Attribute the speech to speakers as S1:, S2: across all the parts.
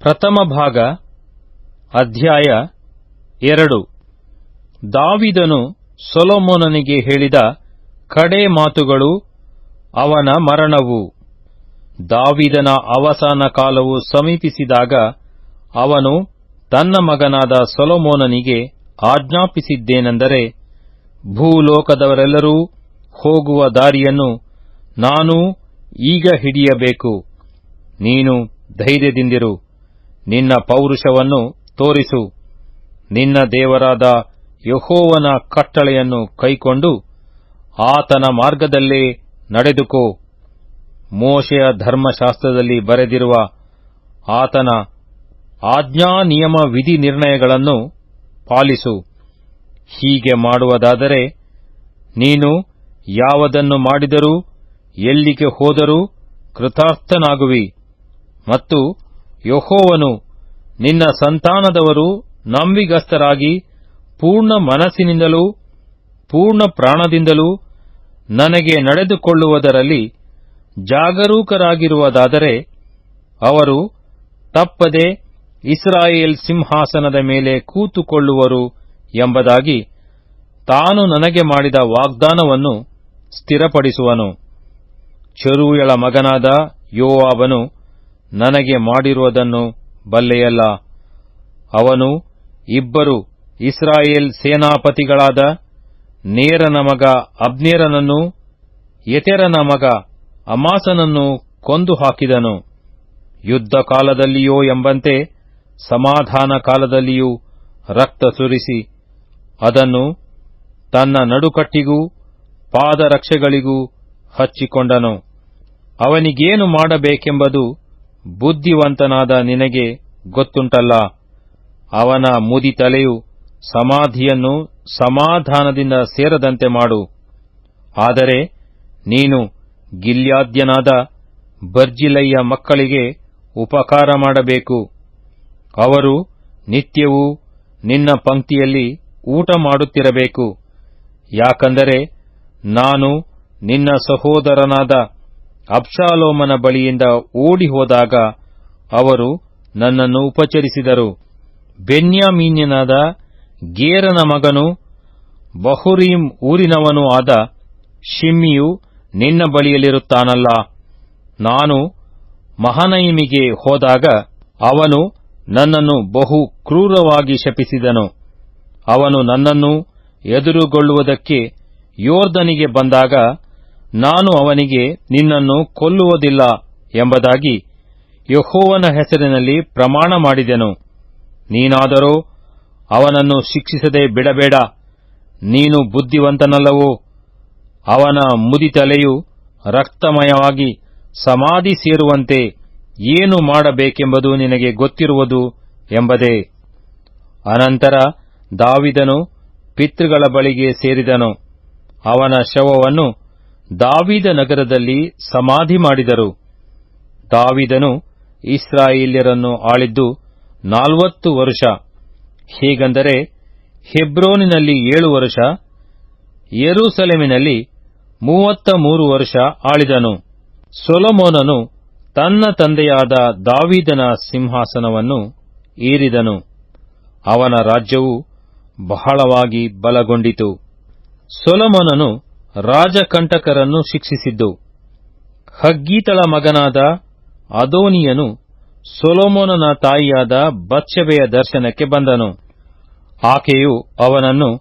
S1: ಪ್ರಥಮ ಭಾಗ, ಅಧ್ಯಾಯ ಎರಡು. ದಾವಿದನು ಸೊಲೊಮೋನನಿಗೆ ಹೇಳಿದ ಕಡೆ ಮಾತುಗಳು ಅವನ ಮರಣವು. ದಾವಿದನ ಅವಸಾನ ಕಾಲವು ಸಮೀಪಿಸಿದಾಗ ಅವನು ತನ್ನ ಮಗನಾದ ಸೊಲೊಮೋನನಿಗೆ ಆಜ್ಞಾಪಿಸಿದ್ದೇನೆಂದರೆ, ಭೂಲೋಕದವರೆಲ್ಲರೂ ಹೋಗುವ ದಾರಿಯನ್ನು ನಾನು ಈಗ ಹಿಡಿಯಬೇಕು. ನೀನು ಧೈರ್ಯದಿಂದಿರು. ನಿನ್ನ ಪೌರುಷವನ್ನು ತೋರಿಸು. ನಿನ್ನ ದೇವರಾದ ಯಹೋವನ ಕಟ್ಟಳೆಯನ್ನು ಕೈಕೊಂಡು ಆತನ ಮಾರ್ಗದಲ್ಲೇ ನಡೆದುಕೋ. ಮೋಶೆಯ ಧರ್ಮಶಾಸ್ತ್ರದಲ್ಲಿ ಬರೆದಿರುವ ಆತನ ಆಜ್ಞಾ ನಿಯಮ ವಿಧಿ ನಿರ್ಣಯಗಳನ್ನು ಪಾಲಿಸು. ಹೀಗೆ ಮಾಡುವುದಾದರೆ ನೀನು ಯಾವದನ್ನು ಮಾಡಿದರೂ, ಎಲ್ಲಿಗೆ ಹೋದರೂ ಕೃತಾರ್ಥನಾಗುವಿ ಮತ್ತು ಯಹೋವನು ನಿನ್ನ ಸಂತಾನದವರು ನಂಬಿಗಸ್ತರಾಗಿ ಪೂರ್ಣ ಮನಸ್ಸಿನಿಂದಲೂ, ಪೂರ್ಣ ಪ್ರಾಣದಿಂದಲೂ ನನಗೆ ನಡೆದುಕೊಳ್ಳುವುದರಲ್ಲಿ ಜಾಗರೂಕರಾಗಿರುವುದಾದರೆ ಅವರು ತಪ್ಪದೆ ಇಸ್ರಾಯೇಲ್ ಸಿಂಹಾಸನದ ಮೇಲೆ ಕೂತುಕೊಳ್ಳುವರು ಎಂಬುದಾಗಿ ತಾನು ನನಗೆ ಮಾಡಿದ ವಾಗ್ದಾನವನ್ನು ಸ್ಥಿರಪಡಿಸುವನು. ಚೆರುಯಳ ಮಗನಾದ ಯೋವಾಬನು ನನಗೆ ಮಾಡಿರುವುದನ್ನು ಬಲ್ಲೆಯಲ್ಲ. ಅವನು ಇಬ್ಬರು ಇಸ್ರಾಯೇಲ್ ಸೇನಾಪತಿಗಳಾದ ನೇರನ ಮಗ ಅಬ್ನೇರನನ್ನು, ಯತೆರನ ಮಗ ಅಮಾಸನನ್ನು ಕೊಂದು ಹಾಕಿದನು ಯುದ್ಧ ಕಾಲದಲ್ಲಿಯೋ ಎಂಬಂತೆ ಸಮಾಧಾನ ಕಾಲದಲ್ಲಿಯೂ ರಕ್ತ ಸುರಿಸಿ, ಅದನ್ನು ತನ್ನ ನಡುಕಟ್ಟಿಗೂ ಪಾದರಕ್ಷೆಗಳಿಗೂ ಹಚ್ಚಿಕೊಂಡನು. ಅವನಿಗೇನು ಮಾಡಬೇಕೆಂಬುದು ಬುದ್ಧಿವಂತನಾದ ನಿನಗೆ ಗೊತ್ತುಂಟಲ್ಲ. ಅವನ ಮುದಿ ತಲೆಯು ಸಮಾಧಿಯನ್ನು ಸಮಾಧಾನದಿಂದ ಸೇರದಂತೆ ಮಾಡು. ಆದರೆ ನೀನು ಗಿಲ್ಯಾದ್ಯನಾದ ಬರ್ಜಿಲಯ್ಯ ಮಕ್ಕಳಿಗೆ ಉಪಕಾರ ಮಾಡಬೇಕು. ಅವರು ನಿತ್ಯವೂ ನಿನ್ನ ಪಂಕ್ತಿಯಲ್ಲಿ ಊಟ ಮಾಡುತ್ತಿರಬೇಕು. ಯಾಕಂದರೆ ನಾನು ನಿನ್ನ ಸಹೋದರನಾದ ಅಬ್ಷಾಲೋಮನ ಬಳಿಯಿಂದ ಓಡಿ ಹೋದಾಗ ಅವರು ನನ್ನನ್ನು ಉಪಚರಿಸಿದರು. ಬೆನ್ಯಾಮೀನ್ಯನಾದ ಗೇರನ ಮಗನು ಬಹುರೀಂ ಊರಿನವನೂ ಆದ ಶಿಮ್ಮಿಯು ನಿನ್ನ ಬಳಿಯಲ್ಲಿರುತ್ತಾನಲ್ಲ. ನಾನು ಮಹನಯಿಮಿಗೆ ಹೋದಾಗ ಅವನು ನನ್ನನ್ನು ಬಹು ಕ್ರೂರವಾಗಿ ಶಪಿಸಿದನು. ಅವನು ನನ್ನನ್ನು ಎದುರುಗೊಳ್ಳುವುದಕ್ಕೆ ಯೋರ್ದನಿಗೆ ಬಂದಾಗ ನಾನು ಅವನಿಗೆ ನಿನ್ನನ್ನು ಕೊಲ್ಲುವುದಿಲ್ಲ ಎಂಬುದಾಗಿ ಯಹೋವನ ಹೆಸರಿನಲ್ಲಿ ಪ್ರಮಾಣ ಮಾಡಿದೆನು. ನೀನಾದರೂ ಅವನನ್ನು ಶಿಕ್ಷಿಸದೆ ಬಿಡಬೇಡ. ನೀನು ಬುದ್ಧಿವಂತನಲ್ಲವೋ? ಅವನ ಮುದಿತಲೆಯು ರಕ್ತಮಯವಾಗಿ ಸಮಾಧಿ ಸೇರುವಂತೆ ಏನು ಮಾಡಬೇಕೆಂಬುದು ನಿನಗೆ ಗೊತ್ತಿರುವುದು ಎಂಬುದೇ. ಅನಂತರ ದಾವಿದನು ಪಿತೃಗಳ ಬಳಿಗೆ ಸೇರಿದನು. ಅವನ ಶವವನ್ನು ದಾವಿದ ನಗರದಲ್ಲಿ ಸಮಾಧಿ ಮಾಡಿದರು. ದಾವಿದನು ಇಸ್ರಾಯೇಲ್ಯರನ್ನು ಆಳಿದ್ದು ನಾಲ್ವತ್ತು ವರುಷ. ಹೀಗಂದರೆ ಹೆಬ್ರೋನಿನಲ್ಲಿ ಏಳು ವರುಷ, ಯೆರೂಸಲೇಮಿನಲ್ಲಿ ಮೂವತ್ತ ಮೂರು ವರ್ಷ ಆಳಿದನು. ಸೊಲೊಮೋನನು ತನ್ನ ತಂದೆಯಾದ ದಾವಿದನ ಸಿಂಹಾಸನವನ್ನು ಏರಿದನು. ಅವನ ರಾಜ್ಯವು ಬಹಳವಾಗಿ ಬಲಗೊಂಡಿತು. ಸೊಲೊಮೋನನು ರಾಜಕಂಟಕರನ್ನು ಶಿಕ್ಷಿಸಿದ್ದು. ಹಗ್ಗೀತಳ ಮಗನಾದ ಅದೋನಿಯನು ಸೊಲೋಮೋನನ ತಾಯಿಯಾದ ಬಚ್ಚವೆಯ ದರ್ಶನಕ್ಕೆ ಬಂದನು. ಆಕೆಯು ಅವನನ್ನು,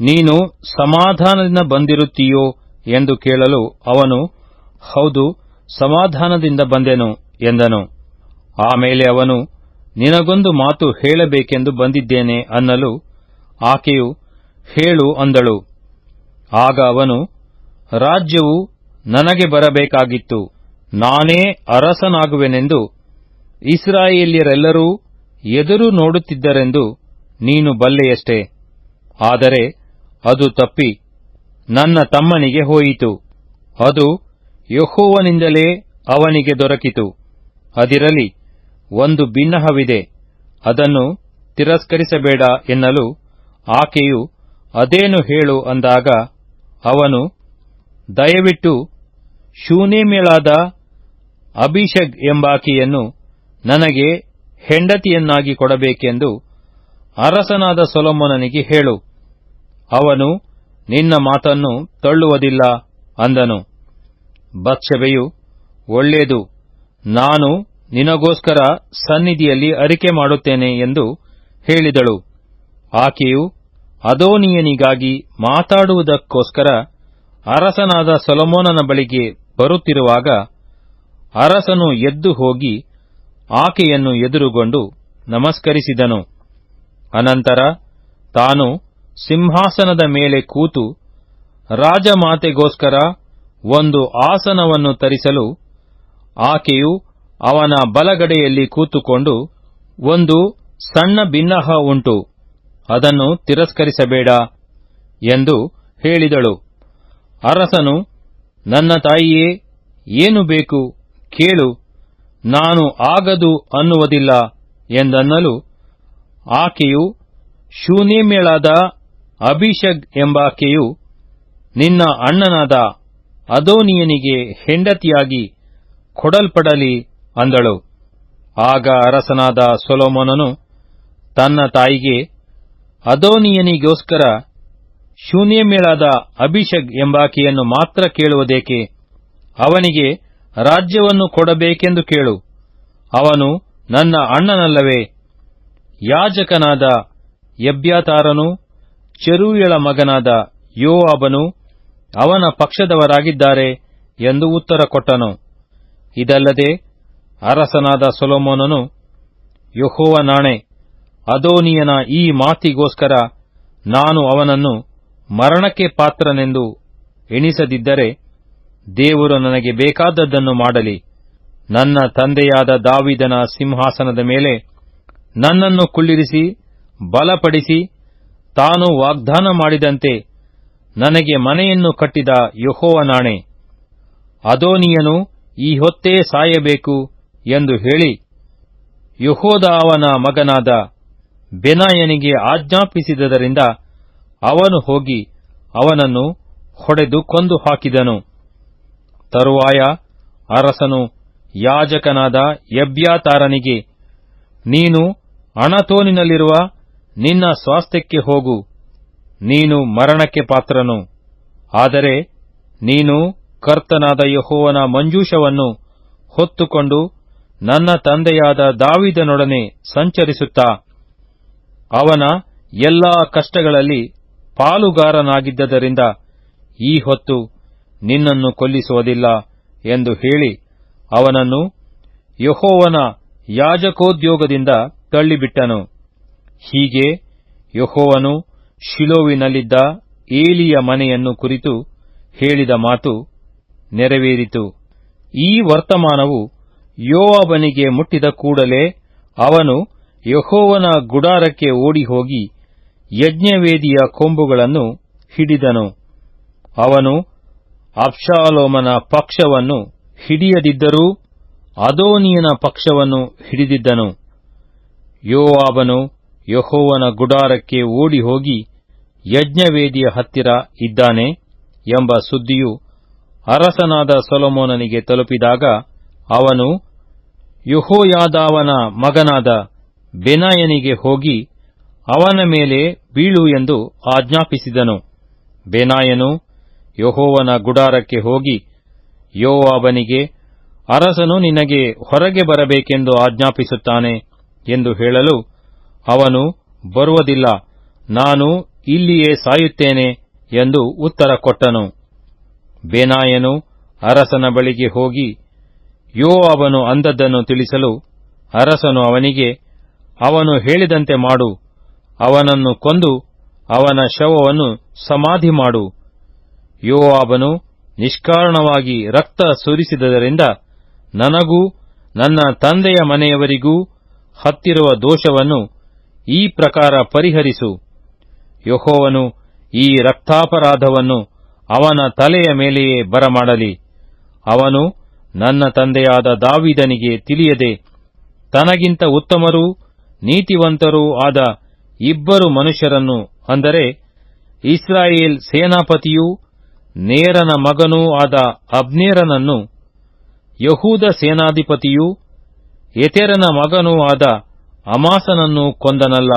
S1: ನೀನು ಸಮಾಧಾನದಿಂದ ಬಂದಿರುತ್ತೀಯೋ ಎಂದು ಕೇಳಲು ಅವನು, ಹೌದು, ಸಮಾಧಾನದಿಂದ ಬಂದೆನು ಎಂದನು. ಆಮೇಲೆ ಅವನು, ನಿನಗೊಂದು ಮಾತು ಹೇಳಬೇಕೆಂದು ಬಂದಿದ್ದೇನೆ ಅನ್ನಲು ಆಕೆಯು ಹೇಳು ಅಂದಳು. ಆಗ ಅವನು, ರಾಜ್ಯವು ನನಗೆ ಬರಬೇಕಾಗಿತ್ತು. ನಾನೇ ಅರಸನಾಗುವೆನೆಂದು ಇಸ್ರಾಯೇಲ್ಯರೆಲ್ಲರೂ ಎದುರು ನೋಡುತ್ತಿದ್ದರೆಂದು ನೀನು ಬಲ್ಲೆಯಷ್ಟೇ. ಆದರೆ ಅದು ತಪ್ಪಿ ನನ್ನ ತಮ್ಮನಿಗೆ ಹೋಯಿತು. ಅದು ಯಹೋವನಿಂದಲೇ ಅವನಿಗೆ ದೊರಕಿತು. ಅದಿರಲಿ, ಒಂದು ಭಿನ್ನಹವಿದೆ ಅದನ್ನು ತಿರಸ್ಕರಿಸಬೇಡ ಎನ್ನಲು ಆಕೆಯು ಅದೇನು ಹೇಳು ಅಂದಾಗ ಅವನು, ದಯವಿಟ್ಟು ಶೂನೇಮ್ಯಳಾದ ಅಭಿಷಗ್ ಎಂಬಾಕೆಯನ್ನು ನನಗೆ ಹೆಂಡತಿಯನ್ನಾಗಿ ಕೊಡಬೇಕೆಂದು ಅರಸನಾದ ಸೊಲೊಮೋನನಿಗೆ ಹೇಳು. ಅವನು, ನಿನ್ನ ಮಾತನ್ನು ತಳ್ಳುವುದಿಲ್ಲ ಅಂದನು. ಭಕ್ಷವೆಯು ಒಳ್ಳೆಯದು. ನಾನು ನಿನಗೋಸ್ಕರ ಸನ್ನಿಧಿಯಲ್ಲಿ ಅರಿಕೆ ಮಾಡುತ್ತೇನೆ ಎಂದು ಹೇಳಿದಳು. ಆಕೆಯು ಅದೋನಿಯನಿಗಾಗಿ ಮಾತಾಡುವುದಕ್ಕೋಸ್ಕರ ಅರಸನಾದ ಸೊಲೊಮೋನನ ಬಳಿಗೆ ಬರುತ್ತಿರುವಾಗ ಅರಸನು ಎದ್ದು ಹೋಗಿ ಆಕೆಯನ್ನು ಎದುರುಗೊಂಡು ನಮಸ್ಕರಿಸಿದನು. ಅನಂತರ ತಾನು ಸಿಂಹಾಸನದ ಮೇಲೆ ಕೂತು ರಾಜಮಾತೆಗೋಸ್ಕರ ಒಂದು ಆಸನವನ್ನು ತರಿಸಲು ಆಕೆಯು ಅವನ ಬಲಗಡೆಯಲ್ಲಿ ಕೂತುಕೊಂಡು ಒಂದು ಸಣ್ಣ ಭಿನ್ನಹ ಉಂಟು. ಅದನ್ನು ತಿರಸ್ಕರಿಸಬೇಡ ಎಂದು ಹೇಳಿದಳು. ಅರಸನು, ನನ್ನ ತಾಯಿಯೇ, ಏನು ಬೇಕು ಕೇಳು, ನಾನು ಆಗದು ಅನ್ನುವುದಿಲ್ಲ ಎಂದನ್ನಲು ಆಕೆಯು ಶೂನೇಮ್ಯಳಾದ ಅಭಿಷಗ್ ಎಂಬಾಕೆಯು, ನಿನ್ನ ಅಣ್ಣನಾದ ಅದೋನಿಯನಿಗೆ ಹೆಂಡತಿಯಾಗಿ ಕೊಡಲ್ಪಡಲಿ ಅಂದಳು. ಆಗ ಅರಸನಾದ ಸೊಲೋಮೋನನು ತನ್ನ ತಾಯಿಗೆ ಅದೋನಿಯನಿಗೋಸ್ಕರ ಶೂನ್ಯಮೇಳಾದ ಅಭಿಷಗ್ ಎಂಬಾಕೆಯನ್ನು ಮಾತ್ರ ಕೇಳುವುದೇಕೆ? ಅವನಿಗೆ ರಾಜ್ಯವನ್ನು ಕೊಡಬೇಕೆಂದು ಕೇಳು. ಅವನು ನನ್ನ ಅಣ್ಣನಲ್ಲವೇ. ಯಾಜಕನಾದ ಯಬ್ಯಾತಾರನು ಚರುಯಳ ಮಗನಾದ ಯೋವಾಬನು ಅವನ ಪಕ್ಷದವರಾಗಿದ್ದಾರೆ ಎಂದು ಉತ್ತರ ಕೊಟ್ಟನು. ಇದಲ್ಲದೆ ಅರಸನಾದ ಸೊಲೊಮೋನನು ಯೊಹೋವ ನಾಣೆ. ಅದೋನಿಯನ ಈ ಮಾತಿಗೋಸ್ಕರ ನಾನು ಅವನನ್ನು ಮರಣಕ್ಕೆ ಪಾತ್ರನೆಂದು ಎಣಿಸದಿದ್ದರೆ ದೇವರು ನನಗೆ ಬೇಕಾದದ್ದನ್ನು ಮಾಡಲಿ. ನನ್ನ ತಂದೆಯಾದ ದಾವಿದನ ಸಿಂಹಾಸನದ ಮೇಲೆ ನನ್ನನ್ನು ಕುಳ್ಳಿರಿಸಿ, ಬಲಪಡಿಸಿ, ತಾನು ವಾಗ್ದಾನ ಮಾಡಿದಂತೆ ನನಗೆ ಮನೆಯನ್ನು ಕಟ್ಟಿದ ಯೆಹೋವನಾಣೆ. ಅದೋನಿಯನು ಈ ಹೊತ್ತೇ ಸಾಯಬೇಕು ಎಂದು ಹೇಳಿ ಯಹೋದಾವನ ಮಗನಾದ ಬೆನಾಯನಿಗೆ ಆಜ್ಞಾಪಿಸಿದ್ದರಿಂದ ಅವನು ಹೋಗಿ ಅವನನ್ನು ಹೊಡೆದು ಕೊಂದು ಹಾಕಿದನು. ತರುವಾಯ ಅರಸನು ಯಾಜಕನಾದ ಎಬ್ಯಾತಾರನಿಗೆ, ನೀನು ಅಣತೋನಿನಲ್ಲಿರುವ ನಿನ್ನ ಸ್ವಾಸ್ಥ್ಯಕ್ಕೆ ಹೋಗು, ನೀನು ಮರಣಕ್ಕೆ ಪಾತ್ರನು, ಆದರೆ ನೀನು ಕರ್ತನಾದ ಯಹೋವನ ಮಂಜೂಷವನ್ನು ಹೊತ್ತುಕೊಂಡು ನನ್ನ ತಂದೆಯಾದ ದಾವಿದನೊಡನೆ ಸಂಚರಿಸುತ್ತಾ. ಅವನ ಎಲ್ಲಾ ಕಷ್ಟಗಳಲ್ಲಿ ಪಾಲುಗಾರನಾಗಿದ್ದರಿಂದ ಈ ಹೊತ್ತು ನಿನ್ನನ್ನು ಕೊಲ್ಲಿಸುವುದಿಲ್ಲ ಎಂದು ಹೇಳಿ ಅವನನ್ನು ಯಹೋವನ ಯಾಜಕೋದ್ಯೋಗದಿಂದ ತಳ್ಳಿಬಿಟ್ಟನು. ಹೀಗೆ ಯಹೋವನು ಶಿಲೋವಿನಲ್ಲಿದ್ದ ಏಲಿಯ ಮನೆಯನ್ನು ಕುರಿತು ಹೇಳಿದ ಮಾತು ನೆರವೇರಿತು. ಈ ವರ್ತಮಾನವು ಯೋವಾಬನಿಗೆ ಮುಟ್ಟಿದ ಕೂಡಲೇ ಅವನು ಯಹೋವನ ಗುಡಾರಕ್ಕೆ ಓಡಿಹೋಗಿ ಯಜ್ಞವೇದಿಯ ಕೊಂಬುಗಳನ್ನು ಹಿಡಿದನು. ಅವನು ಅಬ್ಷಾಲೋಮನ ಪಕ್ಷವನ್ನು ಹಿಡಿಯದಿದ್ದರೂ ಅದೋನಿಯನ ಪಕ್ಷವನ್ನು ಹಿಡಿದಿದ್ದನು. ಯೋವಾಬನು ಯಹೋವನ ಗುಡಾರಕ್ಕೆ ಓಡಿಹೋಗಿ ಯಜ್ಞವೇದಿಯ ಹತ್ತಿರ ಇದ್ದಾನೆ ಎಂಬ ಸುದ್ದಿಯು ಅರಸನಾದ ಸೊಲೊಮೋನನಿಗೆ ತಲುಪಿದಾಗ ಅವನು ಯಹೋಯಾದಾವನ ಮಗನಾದ ಬೆನಾಯನಿಗೆ ಹೋಗಿ ಅವನ ಮೇಲೆ ಬೀಳು ಎಂದು ಆಜ್ಞಾಪಿಸಿದನು. ಬೆನಾಯನು ಯಹೋವನ ಗುಡಾರಕ್ಕೆ ಹೋಗಿ ಯೋವಾಬನಿಗೆ, ಅರಸನು ನಿನಗೆ ಹೊರಗೆ ಬರಬೇಕೆಂದು ಆಜ್ಞಾಪಿಸುತ್ತಾನೆ ಎಂದು ಹೇಳಲು ಅವನು, ಬರುವುದಿಲ್ಲ, ನಾನು ಇಲ್ಲಿಯೇ ಸಾಯುತ್ತೇನೆ ಎಂದು ಉತ್ತರ ಕೊಟ್ಟನು. ಬೇನಾಯನು ಅರಸನ ಬಳಿಗೆ ಹೋಗಿ ಯೋವಾಬನು ಅಂದದ್ದನ್ನು ತಿಳಿಸಲು ಅರಸನು ಅವನಿಗೆ ಅವನು ಹೇಳಿದಂತೆ ಮಾಡು. ಅವನನ್ನು ಕೊಂದು, ಅವನ ಶವವನ್ನು ಸಮಾಧಿ ಮಾಡು. ಯೋವಾಬನು ನಿಷ್ಕಾರಣವಾಗಿ ರಕ್ತ ಸುರಿಸಿದ್ದರಿಂದ ನನಗೂ, ನನ್ನ ತಂದೆಯ ಮನೆಯವರಿಗೂ ಹತ್ತಿರುವ ದೋಷವನ್ನು ಈ ಪ್ರಕಾರ ಪರಿಹರಿಸು. ಯಹೋವನು ಈ ರಕ್ತಾಪರಾಧವನ್ನು ಅವನ ತಲೆಯ ಮೇಲೆಯೇ ಬರಮಾಡಲಿ. ಅವನು ನನ್ನ ತಂದೆಯಾದ ದಾವಿದನಿಗೆ ತಿಳಿಯದೆ, ತನಗಿಂತ ಉತ್ತಮರೂ ನೀತಿವಂತರೂ ಆದ ಇಬ್ಬರು ಮನುಷ್ಯರನ್ನು ಅಂದರೆ ಇಸ್ರಾಯೇಲ್ ಸೇನಾಪತಿಯೂ ನೇರನ ಮಗನೂ ಆದ ಅಬ್ನೇರನನ್ನು ಯಹೂದ ಸೇನಾಧಿಪತಿಯೂ ಎತೆರನ ಮಗನೂ ಆದ ಅಮಾಸನನ್ನು ಕೊಂದನಲ್ಲ.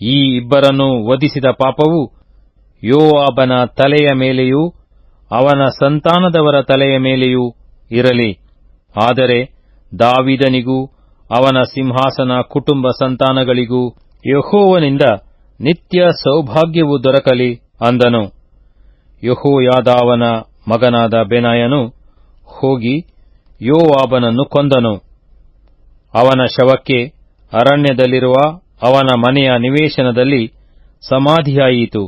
S1: ಈ ಇಬ್ಬರನ್ನು ವಧಿಸಿದ ಪಾಪವು ಯೋವಾಬನ ತಲೆಯ ಮೇಲೆಯೂ ಅವನ ಸಂತಾನದವರ ತಲೆಯ ಮೇಲೆಯೂ ಇರಲಿ. ಆದರೆ ದಾವಿದನಿಗೂ ಅವನ ಸಿಂಹಾಸನ ಕುಟುಂಬ ಸಂತಾನಗಳಿಗೂ ಯಹೋವನಿಂದ ನಿತ್ಯ ಸೌಭಾಗ್ಯವು ದೊರಕಲಿ ಅಂದನು. ಯಹೋಯಾದಾವನ ಮಗನಾದ ಬೆನಾಯನು ಹೋಗಿ ಯೋವಾಬನನ್ನು ಕೊಂದನು. ಅವನ ಶವಕ್ಕೆ ಅರಣ್ಯದಲ್ಲಿರುವ ಅವನ ಮನೆಯ ನಿವೇಶನದಲ್ಲಿ ಸಮಾಧಿಯಾಯಿತು.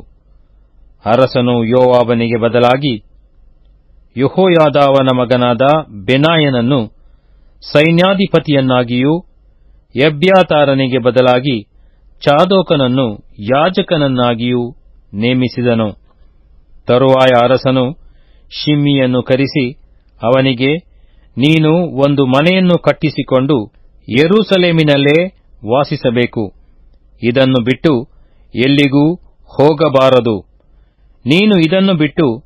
S1: ಅರಸನು ಯೋವಾಬನಿಗೆ ಬದಲಾಗಿ ಯಹೋಯಾದಾವನ ಮಗನಾದ ಬೆನಾಯನನ್ನು ಸೈನ್ಯಾಧಿಪತಿಯನ್ನಾಗಿಯೂ ಎಬ್ಯಾತಾರನಿಗೆ ಬದಲಾಗಿ ಚಾದೋಕನನ್ನು ಯಾಜಕನನ್ನಾಗಿಯೂ ನೇಮಿಸಿದನು. ತರುವಾಯ ಅರಸನು ಶಿಮ್ಮಿಯನ್ನು ಕರೆಸಿ, ಅವನಿಗೆ, ನೀನು ಒಂದು ಮನೆಯನ್ನು ಕಟ್ಟಿಸಿಕೊಂಡು ಯರೂಸಲೇಮಿನಲ್ಲೇ ವಾಸಿಸಬೇಕು. ಇದನ್ನು ಬಿಟ್ಟು ಎಲ್ಲಿಗೂ ಹೋಗಬಾರದು. ನೀನು ಇದನ್ನು ಬಿಟ್ಟು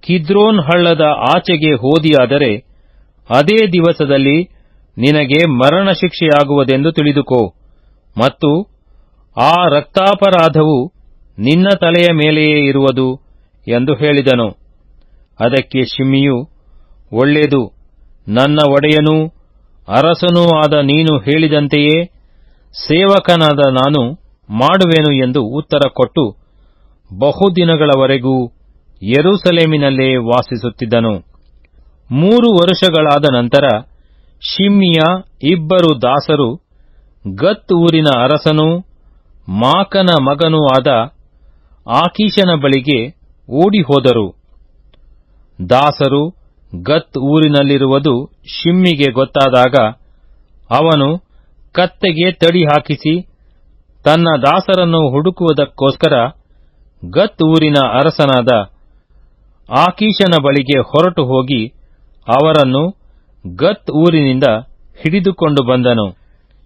S1: ಕಿದ್ರೋನ್ ಹಳ್ಳದ ಆಚೆಗೆ ಹೋದಿಯಾದರೆ, ಅದೇ ದಿವಸದಲ್ಲಿ ನಿನಗೆ ಮರಣ ಶಿಕ್ಷೆಯಾಗುವುದೆಂದು ತಿಳಿದುಕೋ. ಮತ್ತು ಆ ರಕ್ತಾಪರಾಧವು ನಿನ್ನ ತಲೆಯ ಮೇಲೆಯೇ ಇರುವುದು ಎಂದು ಹೇಳಿದನು. ಅದಕ್ಕೆ ಶಿಮ್ಮಿಯು, ಒಳ್ಳೆಯದು, ನನ್ನ ಒಡೆಯನೂ ಅರಸನೂ ಆದ ನೀನು ಹೇಳಿದಂತೆಯೇ ಸೇವಕನಾದ ನಾನು ಮಾಡುವೆನು ಎಂದು ಉತ್ತರ ಕೊಟ್ಟು ಬಹುದಿನಗಳವರೆಗೂ ಯೆರೂಸಲೇಮಿನಲ್ಲೇ ವಾಸಿಸುತ್ತಿದ್ದನು. ಮೂರು ವರುಷಗಳಾದ ನಂತರ ಶಿಮ್ಮಿಯ ಇಬ್ಬರು ದಾಸರು, ಗತ್ ಊರಿನ ಅರಸನೂ, ಮಾಕನ ಮಗನೂ ಆದ ಆಕೀಶನ ಬಳಿಗೆ ಓಡಿಹೋದರು. ದಾಸರು ಗತ್ ಊರಿನಲ್ಲಿರುವುದು ಶಿಮ್ಮಿಗೆ ಗೊತ್ತಾದಾಗ ಅವನು ಕತ್ತೆಗೆ ತಡಿ ಹಾಕಿಸಿ ತನ್ನ ದಾಸರನ್ನು ಹುಡುಕುವುದಕ್ಕೋಸ್ಕರ ಗತ್ ಊರಿನ ಅರಸನಾದ ಆಕೀಶನ ಬಳಿಗೆ ಹೊರಟು ಹೋಗಿ ಅವರನ್ನು ಗತ್ ಊರಿನಿಂದ ಹಿಡಿದುಕೊಂಡು ಬಂದನು.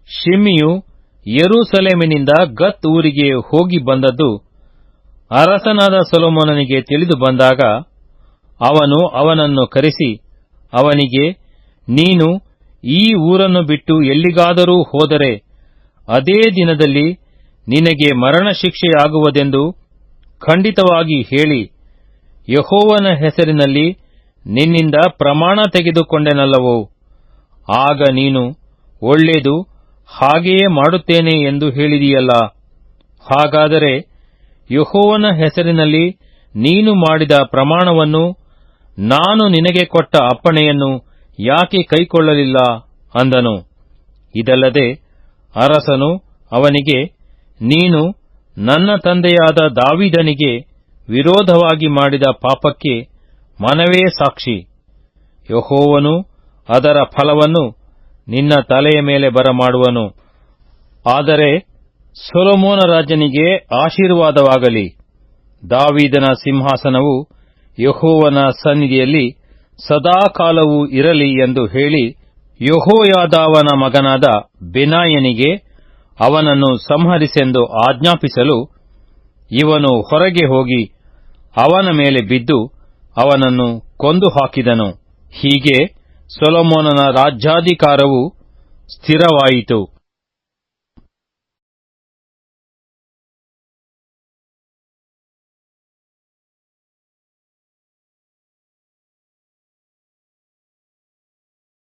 S1: ಶಿಮಿಯು ಯರೂಸಲೇಮಿನಿಂದ ಗತ್ ಊರಿಗೆ ಹೋಗಿ ಬಂದದ್ದು ಅರಸನಾದ ಸೊಲೊಮೋನನಿಗೆ ತಿಳಿದು ಬಂದಾಗ, ಅವನು ಅವನನ್ನು ಕರೆಸಿ, ಅವನಿಗೆ, ನೀನು ಈ ಊರನ್ನು ಬಿಟ್ಟು ಎಲ್ಲಿಗಾದರೂ ಹೋದರೆ ಅದೇ ದಿನದಲ್ಲಿ ನಿನಗೆ ಮರಣ ಶಿಕ್ಷೆಯಾಗುವುದೆಂದು ಖಂಡಿತವಾಗಿ ಹೇಳಿ. ಯಹೋವನ ಹೆಸರಿನಲ್ಲಿ ನಿನ್ನಿಂದ ಪ್ರಮಾಣ ತೆಗೆದುಕೊಂಡೆನಲ್ಲವೋ? ಆಗ ನೀನು ಒಳ್ಳೆಯದು ಹಾಗೆಯೇ ಮಾಡುತ್ತೇನೆ ಎಂದು ಹೇಳಿದೀಯಲ್ಲ. ಹಾಗಾದರೆ ಯಹೋವನ ಹೆಸರಿನಲ್ಲಿ ನೀನು ಮಾಡಿದ ಪ್ರಮಾಣವನ್ನು ನಾನು ನಿನಗೆ ಕೊಟ್ಟ ಅಪ್ಪಣೆಯನ್ನು ಯಾಕೆ ಕೈಕೊಳ್ಳಲಿಲ್ಲ? ಅಂದನು. ಇದಲ್ಲದೆ ಅರಸನು ಅವನಿಗೆ, ನೀನು ನನ್ನ ತಂದೆಯಾದ ದಾವಿದನಿಗೆ ವಿರೋಧವಾಗಿ ಮಾಡಿದ ಪಾಪಕ್ಕೆ ಮನವೇ ಸಾಕ್ಷಿ. ಯಹೋವನು ಅದರ ಫಲವನ್ನು ನಿನ್ನ ತಲೆಯ ಮೇಲೆ ಬರಮಾಡುವನು. ಆದರೆ ಸೊಲೊಮೋನ ರಾಜನಿಗೆ ಆಶೀರ್ವಾದವಾಗಲಿ. ದಾವಿದನ ಸಿಂಹಾಸನವು ಯಹೋವನ ಸನ್ನಿಧಿಯಲ್ಲಿ ಸದಾಕಾಲವೂ ಇರಲಿ ಎಂದು ಹೇಳಿ ಯಹೋಯಾದಾವನ ಮಗನಾದ ಬೆನಾಯನಿಗೆ ಅವನನ್ನು ಸಂಹರಿಸೆಂದು ಆಜ್ಞಾಪಿಸಲು ಇವನು ಹೊರಗೆ ಹೋಗಿ ಅವನ ಮೇಲೆ ಬಿದ್ದು ಅವನನ್ನು ಕೊಂದು ಹಾಕಿದನು. ಹೀಗೆ ಸೊಲೊಮೋನನ ರಾಜ್ಯಾಧಿಕಾರವು ಸ್ಥಿರವಾಯಿತು.